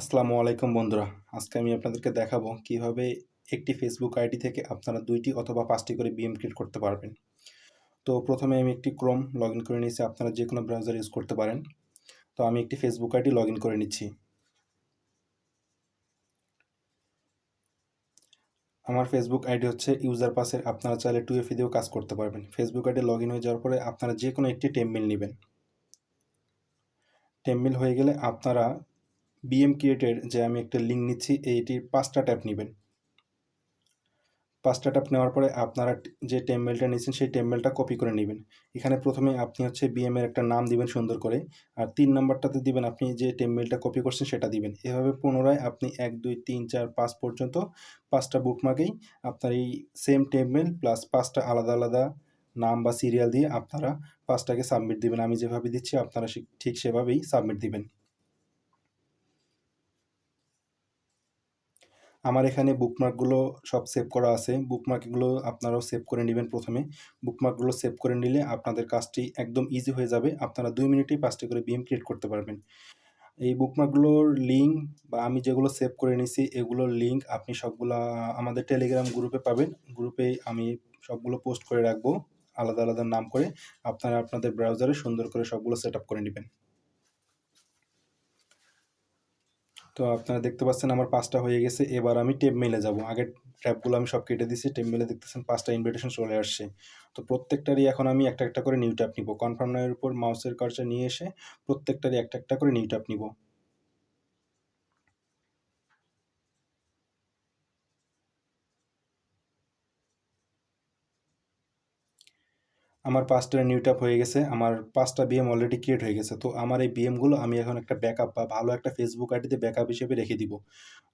আসসালামু আলাইকুম বন্ধুরা। আজকে আমি আপনাদেরকে দেখাবো কীভাবে একটি ফেসবুক আইডি থেকে আপনারা দুইটি অথবা পাঁচটি করে বিএম ক্রিয়েট করতে পারবেন। তো প্রথমে আমি একটি ক্রোম লগ করে নিয়েছি, আপনারা যে কোনো ব্রাউজার ইউজ করতে পারেন। তো আমি একটি ফেসবুক আইডি লগ করে নিচ্ছি। আমার ফেসবুক আইডি হচ্ছে ইউজার পাসের আপনারা চাইলে টু এফি দিয়েও কাজ করতে পারবেন। ফেসবুক আইডি লগ হয়ে যাওয়ার পরে আপনারা যে কোনো একটি টেমমেল নেবেন। টেমমেল হয়ে গেলে আপনারা বিএম ক্রিয়েটের যে আমি একটা লিঙ্ক নিচ্ছি এইটির পাঁচটা ট্যাপ নেবেন। পাঁচটা ট্যাপ নেওয়ার পরে আপনারা যে টেমমেলটা নিচ্ছেন, সেই টেমমেলটা কপি করে নেবেন। এখানে প্রথমে আপনি হচ্ছে বিএম এর একটা নাম দিবেন সুন্দর করে, আর তিন নাম্বারটাতে দিবেন আপনি যে টেমমেলটা কপি করছেন, সেটা দিবেন। এভাবে পুনরায় আপনি এক, দুই, তিন, চার, পাঁচ পর্যন্ত পাঁচটা বুকমার্কেই আপনার এই সেম টেমমেল প্লাস পাঁচটা আলাদা আলাদা নাম বা সিরিয়াল দিয়ে আপনারা পাঁচটাকে সাবমিট দিবেন। আমি যেভাবে দিচ্ছি, আপনারা ঠিক সেভাবেই সাবমিট দিবেন। আমার এখানে বুকমার্কগুলো সব সেভ করা আছে। বুকমার্কগুলো আপনারাও সেভ করে নেবেন প্রথমে। বুকমার্কগুলো সেভ করে নিলে আপনাদের কাজটি একদম ইজি হয়ে যাবে। আপনারা দুই মিনিটেই পাঁচটি করে বিএম ক্রিয়েট করতে পারবেন। এই বুকমার্কগুলোর লিঙ্ক বা আমি যেগুলো সেভ করে নিছি, এগুলোর লিঙ্ক আপনি সবগুলো আমাদের টেলিগ্রাম গ্রুপে পাবেন। গ্রুপে আমি সবগুলো পোস্ট করে রাখব। আলাদা আলাদা নাম করে আপনারা আপনাদের ব্রাউজারে সুন্দর করে সবগুলো সেট করে নেবেন। তো আপনারা দেখতে পাচ্ছেন আমার পাঁচটা হয়ে গেছে, এবার আমি টেপ মেলে যাব। আগে ট্যাপগুলো আমি সব কেটে দিয়েছি, টেপ মেলে দেখতেছেন পাঁচটা ইনভিটেশন চলে আসছে। তো প্রত্যেকটারই এখন আমি একটা একটা করে নিউ ট্যাপ নিব। কনফার্ম নামের উপর মাউসের কার্চা নিয়ে এসে প্রত্যেকটারই একটা একটা করে নিউ ট্যাপ নিব। আমার পাঁচটা নিউটাপ হয়ে গেছে, আমার পাঁচটা বিএম অলরেডি ক্রিয়েট হয়ে গেছে। তো আমার এই বিএমগুলো আমি এখন একটা ব্যাকআপ বা ভালো একটা ফেসবুক আইডিতে ব্যাকআপ হিসেবে রেখে দিব।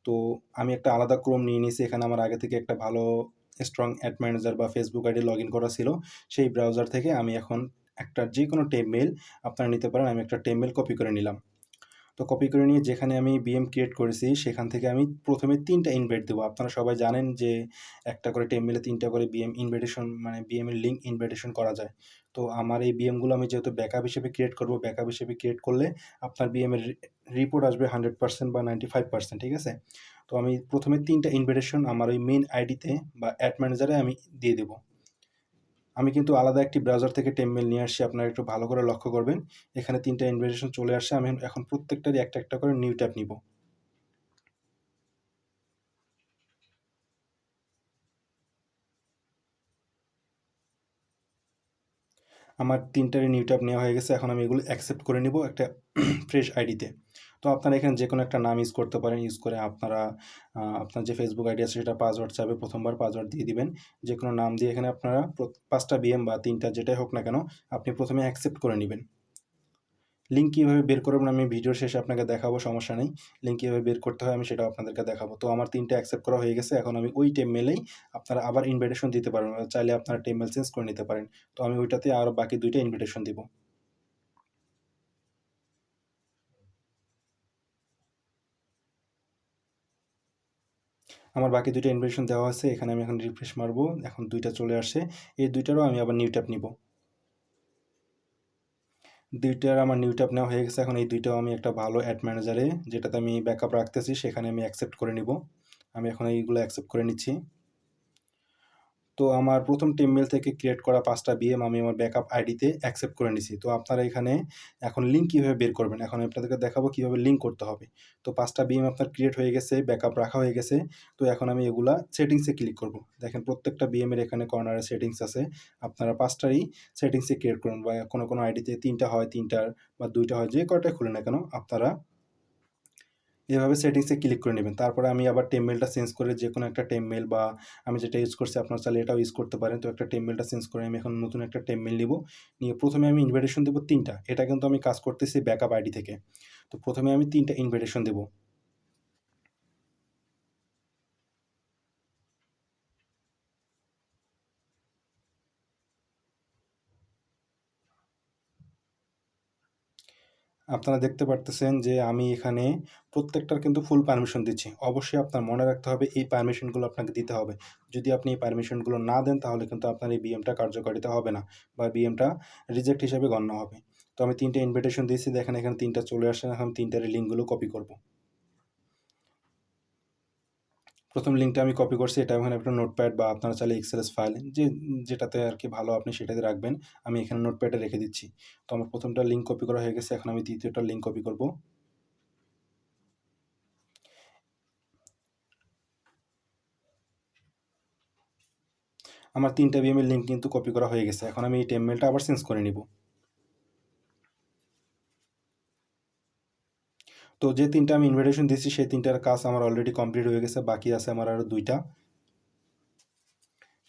তো আমি একটা আলাদা ক্রম নিয়ে নিয়েছি, এখানে আমার আগে থেকে একটা ভালো স্ট্রং অ্যাড ম্যানেজার বা ফেসবুক আইডি লগ ইন করা ছিল। সেই ব্রাউজার থেকে আমি এখন একটা যে কোনো টেম মেল আপনারা নিতে পারেন, আমি একটা টেম মেল কপি করে নিলাম। তো কপি করে নিয়ে যেখানে আমি বিএম ক্রিয়েট করেছি, সেখান থেকে আমি প্রথমে তিনটা ইনভাইট দেবো। আপনারা সবাই জানেন যে একটা করে টেমমেলে তিনটা করে বিএম ইনভাইটেশন মানে বিএমের লিঙ্ক ইনভাইটেশন করা যায়। তো আমার এই বিএমগুলো আমি যেহেতু ব্যাকআপ হিসেবে ক্রিয়েট করব ব্যাকআপ হিসেবে ক্রিয়েট করলে আপনার বিএমের রিপোর্ট আসবে হান্ড্রেড পার্সেন্ট বা নাইনটি ফাইভ পার্সেন্ট ঠিক আছে? তো আমি প্রথমে তিনটা ইনভাইটেশন আমার ওই মেন আইডিতে বা অ্যাড ম্যানেজারে আমি দিয়ে দেবো। আমি কিন্তু আলাদা একটি ব্রাউজার থেকে টেমমেল নিয়ে আসছি, আপনারা একটু ভালো করে লক্ষ্য করবেন। এখানে তিনটা ইনভিটেশন চলে আসছে, আমি এখন প্রত্যেকটারই একটা একটা করে নিউ ট্যাপ নিব। আমার তিনটারই নিউ ট্যাপ নেওয়া হয়ে গেছে, এখন আমি এগুলো অ্যাকসেপ্ট করে নিব একটা ফ্রেশ আইডিতে তো আপনারা এখানে যে কোনো একটা নাম ইউজ করতে পারেন। ইউজ করে আপনারা আপনার যে ফেসবুক আইডি আছে সেটা পাসওয়ার্ড চাবে প্রথমবার পাসওয়ার্ড দিয়ে দিবেন। যে কোনো নাম দিয়ে এখানে আপনারা পাঁচটা বিএম বা তিনটা যেটাই হোক না কেন, আপনি প্রথমে অ্যাকসেপ্ট করে নেবেন। লিঙ্ক কীভাবে বের করবেন আমি ভিডিওর শেষে আপনাকে দেখাবো, সমস্যা নেই। লিঙ্ক কীভাবে বের করতে হয় আমি সেটা আপনাদেরকে দেখাবো। তো আমার তিনটে অ্যাকসেপ্ট করা হয়ে গেছে, এখন আমি ওই টেম মেলেই আপনারা আবার ইনভিটেশন দিতে পারবেন। চাইলে আপনারা টেম মেল চেঞ্জ করে নিতে পারেন। তো আমি ওইটাতে আরও বাকি দুইটা ইনভিটেশন দিব। আমার বাকি দুইটা ইনভিটেশন দেওয়া আছে, এখানে আমি এখন রিফ্রেশ মারবো, এখন দুইটা চলে আসে। এই দুইটারও আমি আবার নিউ ট্যাপ নিব। দুইটার আমার নিউ ট্যাপ নেওয়া হয়ে গেছে, এখন এই দুইটাও আমি একটা ভালো অ্যাড ম্যানেজারে যেটাতে আমি ব্যাকআপ রাখতেছি, সেখানে আমি অ্যাকসেপ্ট করে নিব। আমি এখন এইগুলো অ্যাকসেপ্ট করে নিচ্ছি। তো আমার প্রথম টেমমেল থেকে ক্রিয়েট করা পাঁচটা বিএম আমি আমার ব্যাকআপ আইডিতে অ্যাকসেপ্ট করে নিছি। তো আপনারা এখানে এখন লিঙ্ক কীভাবে বের করবেন? এখন আপনাদেরকে দেখাবো কীভাবে লিঙ্ক করতে হবে। তো পাঁচটা বিএম আপনার ক্রিয়েট হয়ে গেছে ব্যাকআপ রাখা হয়ে গেছে। তো এখন আমি এগুলা সেটিংসে ক্লিক করব। দেখেন প্রত্যেকটা বিএমের এখানে কর্নারে সেটিংস আছে। আপনারা পাঁচটারই সেটিংসে ক্রিয়েট করুন বা কোনো কোনো আইডিতে তিনটা হয়, তিনটার বা দুইটা হয়, যে কয়টা খুলে না কেন, আপনারা এভাবে সেটিংসে ক্লিক করে নেবেন। তারপরে আমি আবার টেমমেলটা চেঞ্জ করে যে কোনো একটা টেমমেল বা আমি যেটা ইউজ করছি আপনার চাইলে এটাও ইউজ করতে পারেন। তো একটা টেমমেলটা চেঞ্জ করে আমি এখন নতুন একটা টেমমেল নিব। নিয়ে প্রথমে আমি ইনভাইটেশন দেবো তিনটা। এটা কিন্তু আমি কাজ করতেছি ব্যাকআপ আইডি থেকে। তো প্রথমে আমি তিনটা ইনভাইটেশন দেবো। আপনারা দেখতে পারতেছেন যে আমি এখানে প্রত্যেকটার কিন্তু ফুল পারমিশন দিচ্ছি। অবশ্যই আপনার মনে রাখতে হবে, এই পারমিশনগুলো আপনাকে দিতে হবে। যদি আপনি এই পারমিশনগুলো না দেন, তাহলে কিন্তু আপনার এই বিএমটা কার্যকারিতা হবে না বা বিএমটা রিজেক্ট হিসেবে গণ্য হবে। তো আমি তিনটে ইনভিটেশন দিয়েছি, দেখেন এখানে তিনটা চলে আসে এখন তিনটার লিঙ্কগুলো কপি করব। প্রথম লিঙ্কটা আমি কপি করছি, এটা এখানে একটা নোটপ্যাড বা আপনারা চাইলে এক্সেলস ফাইল যে, যেটাতে আর কি ভালো আপনি সেটাতে রাখবেন, আমি এখানে নোটপ্যাডে রেখে দিচ্ছি। তো আমার প্রথমটা লিঙ্ক কপি করা হয়ে গেছে, এখন আমি দ্বিতীয়টা লিঙ্ক কপি করব। আমার তিনটা বিএমের লিঙ্ক কিন্তু কপি করা হয়ে গেছে, এখন আমি এই টেমমেলটা আবার চেঞ্জ করে নিব। তো যে তিনটা আমি ইনভিটেশন দিচ্ছি সেই তিনটার কাজ আমার অলরেডি কমপ্লিট হয়ে গেছে, বাকি আছে আমার আরও দুইটা।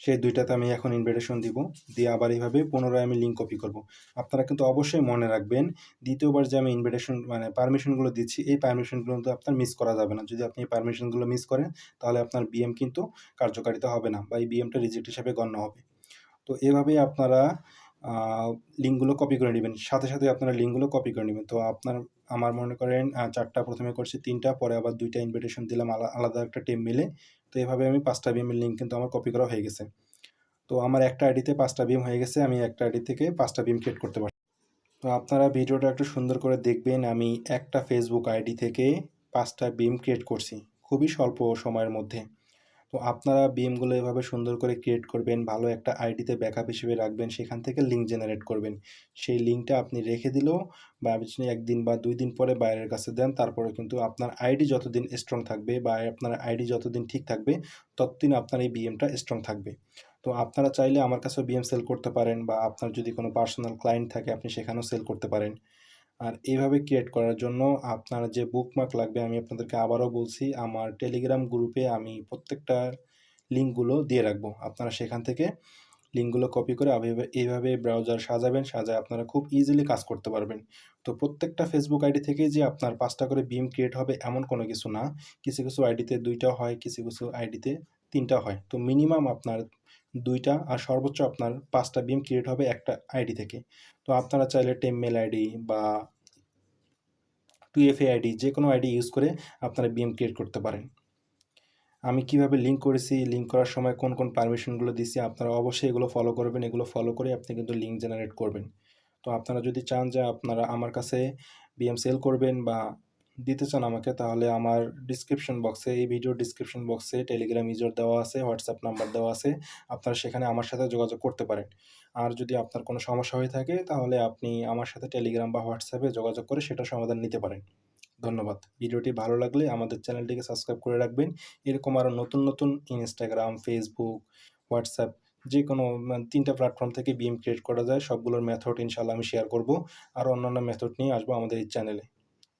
সেই দুইটাতে আমি এখন ইনভিটেশন দিব, দিয়ে আবার এইভাবে পুনরায় আমি লিঙ্ক কপি করব। আপনারা কিন্তু অবশ্যই মনে রাখবেন, দ্বিতীয়বার যে আমি ইনভিটেশন মানে পারমিশনগুলো দিচ্ছি, এই পারমিশনগুলো কিন্তু আপনার মিস করা যাবে না। যদি আপনি এই পারমিশনগুলো মিস করেন, তাহলে আপনার বিএম কিন্তু কার্যকারিতা হবে না, বা এই বিএমটা রিজেক্ট হিসাবে গণ্য হবে। তো এভাবেই আপনারা লিঙ্কগুলো কপি করে নেবেন, সাথে সাথে আপনারা লিঙ্কগুলো কপি করে নেবেন। তো আপনার আমার মনে করেন চারটা প্রথমে করছি, তিনটা, পরে আবার দুইটা ইনভিটেশন দিলাম আলাদা একটা টিম মিলে। তো এভাবে আমি পাঁচটা বিএমের লিঙ্ক কিন্তু আমার কপি করা হয়ে গেছে। তো আমার একটা আইডিতে পাঁচটা বিম হয়ে গেছে, আমি একটা আইডি থেকে পাঁচটা বিম ক্রিয়েট করতে পারি তো আপনারা ভিডিওটা একটু সুন্দর করে দেখবেন, আমি একটা ফেসবুক আইডি থেকে পাঁচটা বিম ক্রিয়েট করছি, খুবই স্বল্প সময়ের মধ্যে। তো আপনারা বিএমগুলো এভাবে সুন্দর করে ক্রিয়েট করবেন, ভালো একটা আইডিতে ব্যাকআপ হিসেবে রাখবেন, সেখান থেকে লিঙ্ক জেনারেট করবেন। সেই লিঙ্কটা আপনি রেখে দিলেও বা আপনি একদিন বা দুই দিন পরে বাইরের কাছে দেন তারপরে কিন্তু আপনার আইডি যতদিন স্ট্রং থাকবে বা আপনার আইডি যতদিন ঠিক থাকবে, ততদিন আপনার এই বিএমটা স্ট্রং থাকবে। তো আপনারা চাইলে আমার কাছেও বিএম সেল করতে পারেন বা আপনার যদি কোনো পার্সোনাল ক্লায়েন্ট থাকে, আপনি সেখানেও সেল করতে পারেন। আর এইভাবে ক্রিয়েট করার জন্য আপনার যে বুকমার্ক লাগবে, আমি আপনাদেরকে আবারও বলছি, আমার টেলিগ্রাম গ্রুপে আমি প্রত্যেকটা লিঙ্কগুলো দিয়ে রাখব। আপনারা সেখান থেকে লিঙ্কগুলো কপি করে এইভাবে ব্রাউজার সাজাবেন, সাজায় আপনারা খুব ইজিলি কাজ করতে পারবেন। তো প্রত্যেকটা ফেসবুক আইডি থেকে যে আপনার পাঁচটা করে বিম ক্রিয়েট হবে, এমন কোনো কিছু না। কিছু কিছু আইডিতে দুইটা হয়, কিছু কিছু আইডিতে তিনটা হয়। তো মিনিমাম আপনার দুইটা আর সর্বোচ্চ আপনার পাঁচটা বিম ক্রিয়েট হবে একটা আইডি থেকে। তো আপনারা চাইলে টেম মেল আইডি বা টু এফ আইডি যে কোনো আইডি ইউজ করে আপনারা বিএম ক্রিয়েট করতে পারেন। আমি কীভাবে লিঙ্ক করেছি লিঙ্ক করার সময় কোন কোন পারমিশনগুলো দিচ্ছি আপনারা অবশ্যই এগুলো ফলো করবেন। এগুলো ফলো করে আপনি কিন্তু লিঙ্ক জেনারেট করবেন। তো আপনারা যদি চান যে আপনারা আমার কাছে বিএম সেল করবেন বা দিতে চান আমাকে, তাহলে আমার ডিসক্রিপশন বক্সে এই ভিডিও ডিসক্রিপশন বক্সে টেলিগ্রাম ইউজার দেওয়া আছে হোয়াটসঅ্যাপ নাম্বার দেওয়া আছে, আপনারা সেখানে আমার সাথে যোগাযোগ করতে পারেন। আর যদি আপনার কোনো সমস্যা হয়ে থাকে, তাহলে আপনি আমার সাথে টেলিগ্রাম বা হোয়াটসঅ্যাপে যোগাযোগ করে সেটা সমাধান নিতে পারেন। ধন্যবাদ। ভিডিওটি ভালো লাগলে আমাদের চ্যানেলটিকে সাবস্ক্রাইব করে রাখবেন। এরকম আরও নতুন নতুন ইনস্টাগ্রাম ফেসবুক হোয়াটসঅ্যাপ যে কোনো তিনটা প্ল্যাটফর্ম থেকে বিএম ক্রিয়েট করা যায়, সবগুলোর মেথড ইনশাল্লাহ আমি শেয়ার করব। আর অন্যান্য মেথড নিয়ে আসব আমাদের এই চ্যানেলে